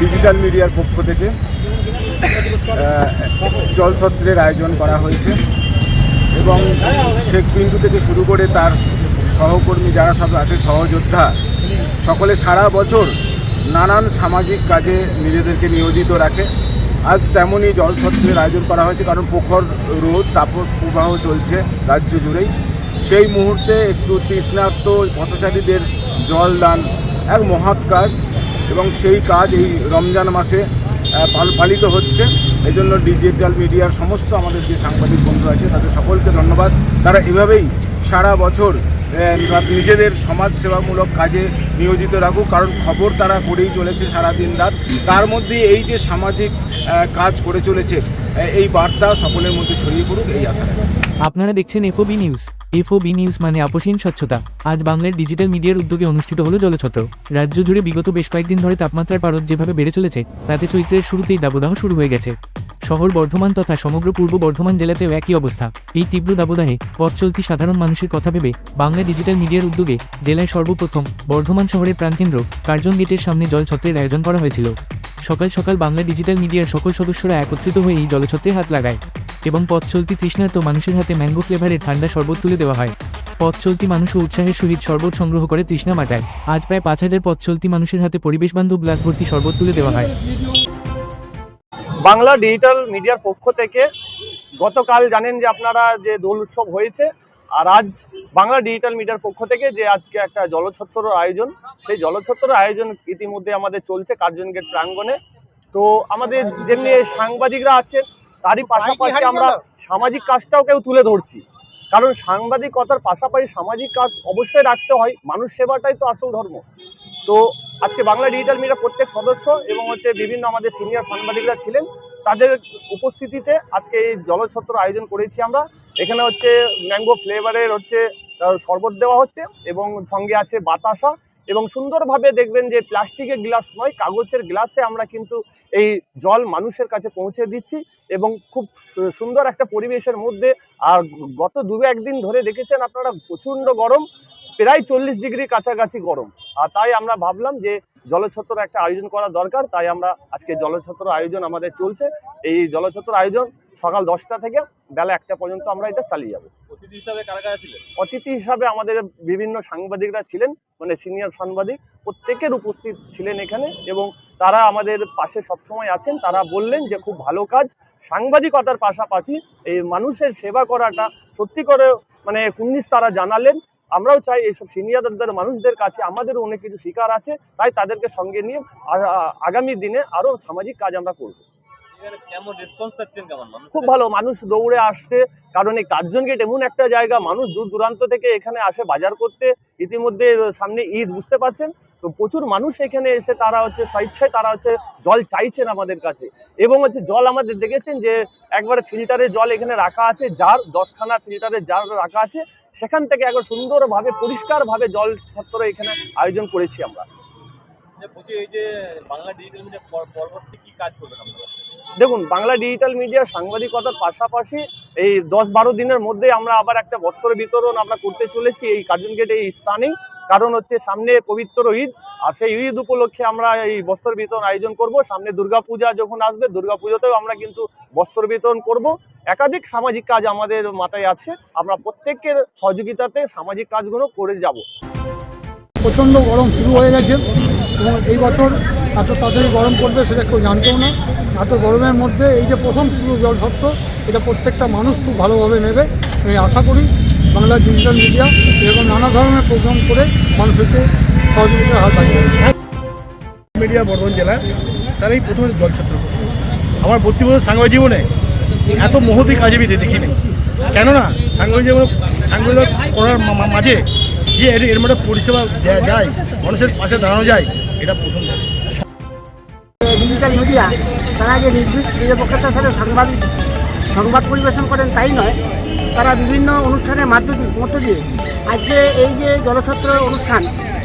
Digital মিডিয়ার পক্ষ থেকে জলসত্রের আয়োজন করা হয়েছে এবং শেখ পিন্টু থেকে শুরু করে তার সহকর্মী যারা সব আছে, সহযোদ্ধা, সকলে সারা বছর নানান সামাজিক কাজে নিজেদেরকে নিয়োজিত রাখে। আজ তেমনই জলসত্রের আয়োজন করা হয়েছে, কারণ প্রখর রোদ তাপর প্রবাহ চলছে রাজ্য জুড়েই। সেই মুহূর্তে একটু তৃষ্ণার্ত পথচারীদের জল দান এক মহৎ কাজ। এবং সেই কাজ এই রমজান মাসে পালিত হচ্ছে। এই জন্য ডিজিটাল মিডিয়ার সমস্ত আমাদের যে সাংবাদিক বন্ধু আছে, তাদের সকলকে ধন্যবাদ। তারা এভাবেই সারা বছর নিজেদের সমাজসেবামূলক কাজে নিয়োজিত রাখুক, কারণ খবর তারা করেই চলেছে সারা দিন রাত। তার মধ্যে এই যে সামাজিক কাজ করে চলেছে এই বার্তা সকলের মধ্যে ছড়িয়ে পড়ুক, এই আশা আপনারা দেখছেন এফওবি নিউজ। এফওবি নিউজ মানে আপসীন স্বচ্ছতা। আজ বাংলার ডিজিটাল মিডিয়ার উদ্যোগে অনুষ্ঠিত হলো জলছত্র। রাজ্য জুড়ে বিগত বেশ কয়েকদিন ধরে তাপমাত্রার পারদ যেভাবে বেড়ে চলেছে, তাতে চৈত্রের শুরুতেই দাবদাহ শুরু হয়ে গেছে। শহর বর্ধমান তথা সমগ্র পূর্ব বর্ধমান জেলাতেও একই অবস্থা। এই তীব্র দাবদাহে পথ চলতি সাধারণ মানুষের কথা ভেবে বাংলা ডিজিটাল মিডিয়ার উদ্যোগে জেলায় সর্বপ্রথম বর্ধমান শহরের প্রাণকেন্দ্র কার্জন গেটের সামনে জলছত্রের আয়োজন করা হয়েছিল। সকাল সকাল বাংলা ডিজিটাল মিডিয়ার সকল সদস্যরা একত্রিত হয়ে এই জলছত্রে হাত লাগায়। এবং পথ চলতি তৃষ্ণার্ত মানুষের হাতে ম্যাঙ্গো ফ্লেভারের ঠান্ডা শরবত তুলে দেওয়া হয়। পথ চলতি মানুষ উৎসাহের সহিত শরবত সংগ্রহ করে তৃষ্ণা মাটায়। আজ প্রায় পাঁচ হাজার পথ চলতি মানুষের হাতে পরিবেশ বান্ধব গ্লাস ভর্তি শরবত তুলে দেওয়া হয়। বাংলা ডিজিটাল মিডিয়ার পক্ষ থেকে গতকাল জানেন যে আপনারা যে দোল উৎসব হয়েছে, আর আজ বাংলা ডিজিটাল মিডিয়ার পক্ষ থেকে যে আজকে একটা জলছত্র আয়োজন, সেই জলছত্র আয়োজন ইতিমধ্যে আমাদের চলছে কার্জন গেট প্রাঙ্গণে। তো আমাদের যেমনি সাংবাদিকরা আছেন তারই পাশাপাশি আমরা সামাজিক কাজটাও কেউ তুলে ধরছি। কারণ সাংবাদিকতার পাশাপাশি সামাজিক কাজ অবশ্যই রাখতে হয়। মানুষ সেবাটাই তো আসল ধর্ম। তো আজকে বাংলা ডিজিটাল মিডিয়ার প্রত্যেক সদস্য এবং হচ্ছে বিভিন্ন আমাদের সিনিয়র সাংবাদিকরা ছিলেন তাদের উপস্থিতিতে আজকে এই জলছত্র আয়োজন করেছি আমরা। এখানে হচ্ছে ম্যাঙ্গো ফ্লেভারের হচ্ছে শরবত দেওয়া হচ্ছে এবং সঙ্গে আছে বাতাসা। এবং সুন্দরভাবে দেখবেন যে প্লাস্টিকের গ্লাস নয়, কাগজের গ্লাসে আমরা কিন্তু এই জল মানুষের কাছে পৌঁছে দিচ্ছি এবং খুব সুন্দর একটা পরিবেশের মধ্যে আর গত দু একদিন ধরে দেখেছেন আপনারা প্রচণ্ড গরম, প্রায় চল্লিশ ডিগ্রি কাছাকাছি গরম। আর তাই আমরা ভাবলাম যে জলছত্র একটা আয়োজন করা দরকার, তাই আমরা আজকে জলছত্র আয়োজন আমাদের চলছে। এই জলছত্র আয়োজন সকাল দশটা থেকে বেলা একটা পর্যন্ত আমরা এটা চালিয়ে যাব। অতিথি হিসাবে কারা কারা ছিলেন? অতিথি হিসাবে আমাদের বিভিন্ন সাংবাদিকরা ছিলেন মানে সিনিয়র সাংবাদিক প্রত্যেকের উপস্থিত ছিলেন এখানে এবং তারা আমাদের পাশে সবসময় আছেন। তারা বললেন যে খুব ভালো কাজ। সাংবাদিকতার পাশাপাশি এই মানুষের সেবা করাটা সত্যি করে মানে কুন্নিস তারা জানালেন। আমরাও চাই এইসব সিনিয়রদের মানুষদের কাছে আমাদেরও অনেক কিছু শিকার আছে। তাই তাদেরকে সঙ্গে নিয়ে আগামী দিনে আরও সামাজিক কাজ আমরা করব। কেমন রেসপন্স পাচ্ছেন কেমন খুব ভালো মানুষ দৌড়ে আসছে। কারণ এই কার্জন গেট এমন একটা জায়গা মানুষ দূর দূরান্ত থেকে এখানে আসে বাজার করতে ইতিমধ্যে সামনে ঈদ বুঝতে পারছেন? তো প্রচুর মানুষ এখানে এসে তারা হচ্ছে স্বেচ্ছায় তারা হচ্ছে জল চাইছেন আমাদের কাছে। এবং হচ্ছে জল আমাদের দেখেছেন যে একবারে ফিল্টারের জল এখানে রাখা আছে যার দশখানা ফিল্টারের জার রাখা আছে সেখান থেকে একবার সুন্দরভাবে পরিষ্কারভাবে জল ছাত্র এখানে আয়োজন করেছি আমরা। এই যে বাংলা ডিজিটাল মিডিয়া পরবর্তী কি কাজ করবেন আপনারা? দেখুন, বাংলা ডিজিটাল মিডিয়া সাংবাদিকতার পাশাপাশি এই দশ বারো দিনের মধ্যে আমরা আবার একটা বস্ত্র বিতরণ আমরা করতে চলেছি এই কার্জন গেট এই স্থানেই কারণ হচ্ছে সামনে পবিত্র ঈদ, আর সেই ঈদ উপলক্ষে আমরা এই বস্ত্র বিতরণ আয়োজন করব। সামনে দুর্গাপূজা যখন আসবে, দুর্গাপূজাতেও আমরা কিন্তু বস্ত্র বিতরণ করব। একাধিক সামাজিক কাজ আমাদের মাথায় আছে। আমরা প্রত্যেকের সহযোগিতাতে সামাজিক কাজগুলো করে যাব। প্রচণ্ড গরম শুরু হয়ে গেছে। এবং এই বছর এত তাড়াতাড়ি গরম পড়বে সেটা কেউ জানতেও না। এত গরমের মধ্যে এই যে প্রথম শুরু জল সত্য এটা প্রত্যেকটা মানুষ খুব ভালোভাবে নেবে। আমি আশা করি বাংলা ডিজিটাল মিডিয়া এরকম নানা ধরনের প্রোগ্রাম করে মানুষকে সহযোগিতার হাত মিডিয়া বর্ধমান জেলা, তার এই প্রথমে জলছত্র আমার বত্রিশ বছর সাংবাদিক জীবনে। এত মহতি কাজ আমি দেখিনি। কেননা সাংবাদিক জীবন সাংবাদিক করার মাঝে যে এর মধ্যে পরিষেবা দেওয়া যায়, মানুষের পাশে দাঁড়ানো যায়, এটা প্রথম ডিজিটাল মিডিয়া, তারা যে নির্ভীক নিরপেক্ষতার সাথে সংবাদ সংবাদ পরিবেশন করেন তাই নয়, তারা বিভিন্ন অনুষ্ঠানের মাধ্য মধ্য দিয়ে আজকে এই যে জলছত্র অনুষ্ঠান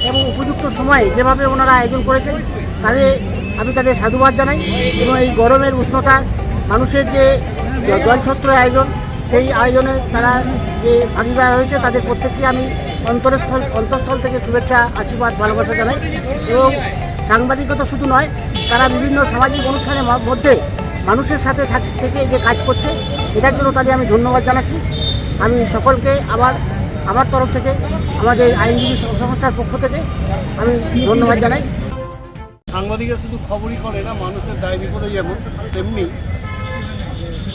এবং উপযুক্ত সময়ে যেভাবে ওনারা আয়োজন করেছেন তাদের আমি তাদের সাধুবাদ জানাই এবং এই গরমের উষ্ণতা, মানুষের যে জলছত্র আয়োজন, সেই আয়োজনে তারা যে ভাগিদার হয়েছে, তাদের প্রত্যেককে আমি অন্তরস্থল, অন্তঃস্থল থেকে শুভেচ্ছা, আশীর্বাদ, ভালোবাসা জানাই এবং সাংবাদিকতা শুধু নয়, তারা বিভিন্ন সামাজিক অনুষ্ঠানের মধ্যে মানুষের সাথে থাক- যে কাজ করছে, এটার জন্য তাদের আমি ধন্যবাদ জানাচ্ছি। আমি সকলকে আবার, আমার তরফ থেকে, আমাদের আইনজীবী সংস্থার পক্ষ থেকে আমি ধন্যবাদ জানাই। সাংবাদিকরা শুধু খবরই করে না, মানুষের দায় বিপদে যেমন, তেমনি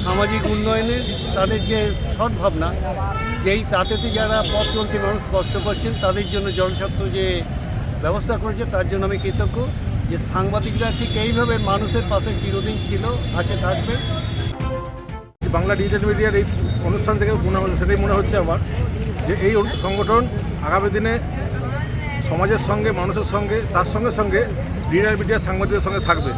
সামাজিক উন্নয়নে তাদের যে সৎ ভাবনা যেই তাতেতে যারা পথ চলতে মানুষ কষ্ট করছেন, তাদের জন্য জলছত্র যে ব্যবস্থা করেছে, তার জন্য আমি কৃতজ্ঞ যে সাংবাদিকরা ঠিক এইভাবে মানুষের পাশে চিরদিন ছিল, আছে থাকবে। বাংলা ডিজিটাল মিডিয়ার এই অনুষ্ঠান থেকে মনে হচ্ছে, সেটাই মনে হচ্ছে আমার, যে এই সংগঠন আগামী দিনে সমাজের সঙ্গে, মানুষের সঙ্গে, তার সঙ্গে সঙ্গে, ডিজিটাল মিডিয়ার সাংবাদিকদের সঙ্গে থাকবে।